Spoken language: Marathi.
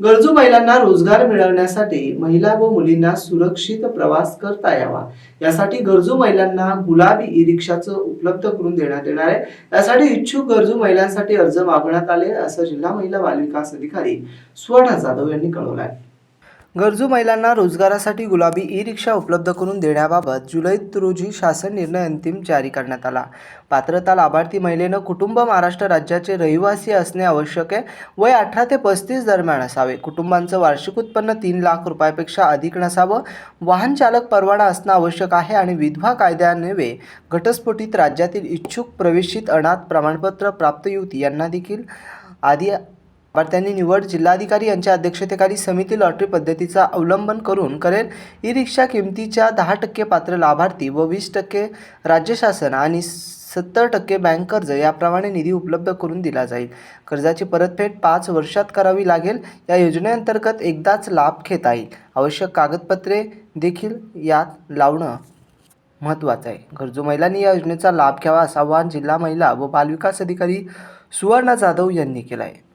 गरजू महिलांना रोजगार मिळवण्यासाठी महिला व मुलींना सुरक्षित प्रवास करता यावा. यासाठी गरजू महिलांना गुलाबी ई रिक्षाचं उपलब्ध करून देण्यात येणार आहे. यासाठी इच्छुक गरजू महिलांसाठी अर्ज मागवण्यात आले असं जिल्हा महिला बालविकास अधिकारी सुवर्णा जाधव यांनी कळवलं आहे. गरजू महिलांना रोजगारासाठी गुलाबी ई रिक्षा उपलब्ध करून देण्याबाबत जुलै रोजी शासन निर्णय अंतिम जारी करण्यात आला. पात्रता लाभार्थी महिलेनं कुटुंब महाराष्ट्र राज्याचे रहिवासी असणे आवश्यक आहे. वय अठरा ते पस्तीस दरम्यान असावे. कुटुंबांचं वार्षिक उत्पन्न तीन लाख रुपयापेक्षा अधिक नसावं. वाहन चालक परवाना असणं आवश्यक आहे आणि विधवा कायद्यान्वये घटस्फोटित राज्यातील इच्छुक प्रवेशित अनाथ प्रमाणपत्र प्राप्त युवती यांना देखील आदी लाभार्थ्यांनी निवड जिल्हाधिकारी यांच्या अध्यक्षतेखाली समिती लॉटरी पद्धतीचा अवलंबन करून करेल. ई रिक्षा किमतीच्या दहा टक्के पात्र लाभार्थी व वीस टक्के राज्य शासन आणि सत्तर टक्के बँक कर्ज याप्रमाणे निधी उपलब्ध करून दिला जाईल. कर्जाची परतफेड पाच वर्षात करावी लागेल. या योजनेअंतर्गत एकदाच लाभ घेता येईल. आवश्यक कागदपत्रे देखील यात लावणं महत्त्वाचं आहे. गरजू महिलांनी या योजनेचा लाभ घ्यावा असं आवाहन जिल्हा महिला व बालविकास अधिकारी सुवर्णा जाधव यांनी केलं आहे